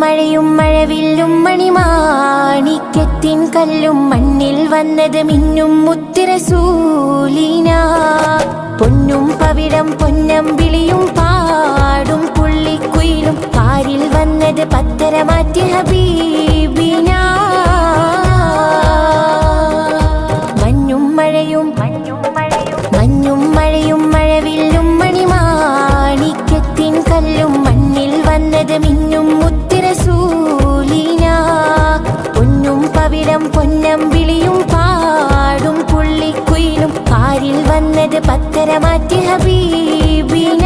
മഴയും മഴവില്ലും മണിമാണിക്യത്തിൻ കല്ലും മണ്ണിൽ വന്നത് മിന്നും മുത്തിരസൂലിന. പൊന്നും പവിടം പൊന്നം വിളിയും പാടും പുള്ളിക്കുയിലും പാരിൽ വന്നത് പത്തര മാറ്റി ഹബീബിന പൊന്നം വിളിയും പാടും പുള്ളിക്കുയിലും. കാരിൽ വന്നത് പത്തര മാറ്റി ഹബീബിന.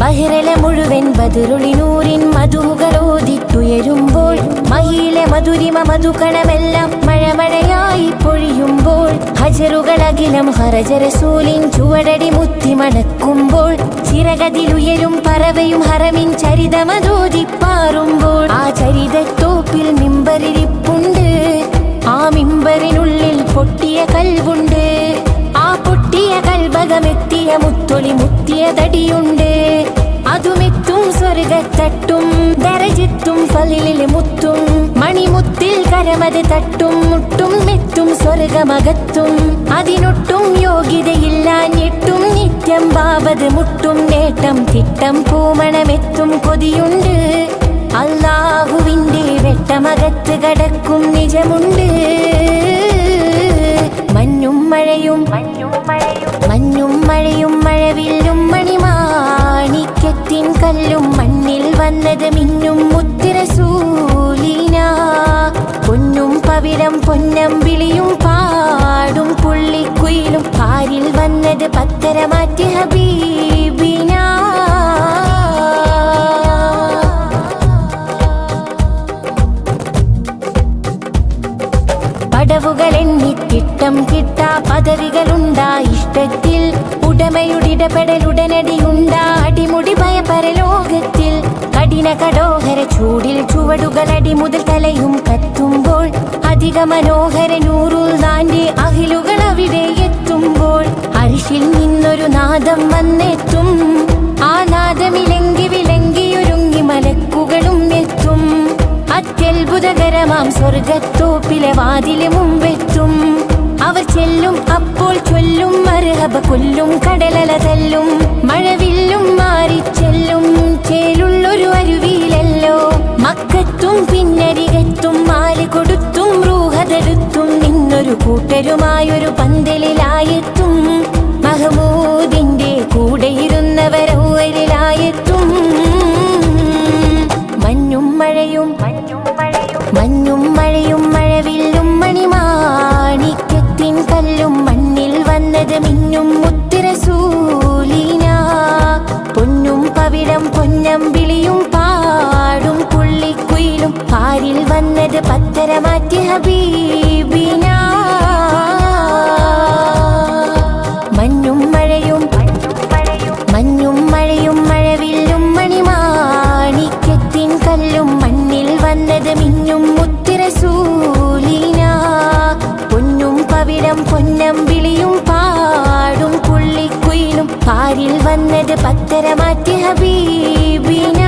ബഹിരല മുഴുവൻ ബതിരുളിനൂരിൻ നൂറിൻ മധുരിമ മഴ മഴമഴയായി പൊഴിയുമ്പോൾ ഹജറുകളകിലം ഹറജരസൂലിൻ ചുവടടി മുത്തി മണക്കുമ്പോൾ ചിറകതിലുയരും പറവയും ഹറമിൻ ചരിതമതോദിപ്പാറുമ്പോൾ ആ ചരിതത്തോപ്പിൽ മിമ്പറിരിപ്പുണ്ട് ആ മിമ്പറിനുള്ളിൽ പൊട്ടിയ കൽവുണ്ട്. ആ പൊട്ടിയ കൽഭകമെത്തിയ മുത്തൊളി മുത്തിയ തടിയുണ്ട്. അതുമെത്തും സ്വർഗത്തട്ടും ദരജിത്തും ഫലിലിൽ മുത്തും കരമത് തട്ടും മുട്ടും മെത്തും സ്വർഗമകത്തും. അതിനൊട്ടും യോഗ്യതയില്ലാഞ്ഞിട്ടും നിത്യം ബാബത് മുട്ടും നേട്ടം തിട്ടം പൂമണമെത്തും കൊതിയുണ്ട്. അള്ളാഹുവിന്റെ വെട്ടമകത്ത് കടക്കും നിജമുണ്ട്. വന്നത് പത്തര മാറ്റി ഹബീബിന. പടവുകൾ എണ്ണിത്തിട്ടം കിട്ടാ പദവികളുണ്ടാ ഇഷ്ടത്തിൽ. ഉടമയുടിടപെടലുടനടിയുണ്ടാ അടിമുടി ഭയപരലോകത്തിൽ. കഠിന കടോഹര ചൂടിൽ ചുവടുകളടി മുതൽ തലയും കത്തുമ്പോൾ. അധിക മനോഹര നൂറുൽ നാന്റെ അഹിലുകൾ അവിടെ എത്തുമ്പോൾ. അരിശിൽ നാദം വന്നെത്തും ആ നാദമിലെങ്കി വിലങ്കിയൊരുങ്ങി മലക്കുകളും എത്തും. അത്യത്ഭുതകരമാം സ്വർഗത്തോപ്പിലെ വാതിൽ മുമ്പെത്തും. അവർ ചെല്ലും അപ്പോൾ ചൊല്ലും മരഹബ കൊല്ലും കടലല തല്ലും. മഴവില്ലും മാറി ചെല്ലും ചേലുള്ളൊരു അരുവിയിലല്ലോ. മക്കത്തും പിന്നരികത്തും മാൽ കൊടുത്തും റൂഹതെടുത്തും നിന്നൊരു കൂട്ടരുമായൊരു പന്തലിലായെത്തും. പത്തര മാറ്റി ഹബീബിന? മഞ്ഞും മഴയും മഴയും കല്ലും മണ്ണിൽ മിന്നും പൊന്നും പവിടം പാടും പാരിൽ വന്നത് പത്തര മാറ്റി ഹബീബിന.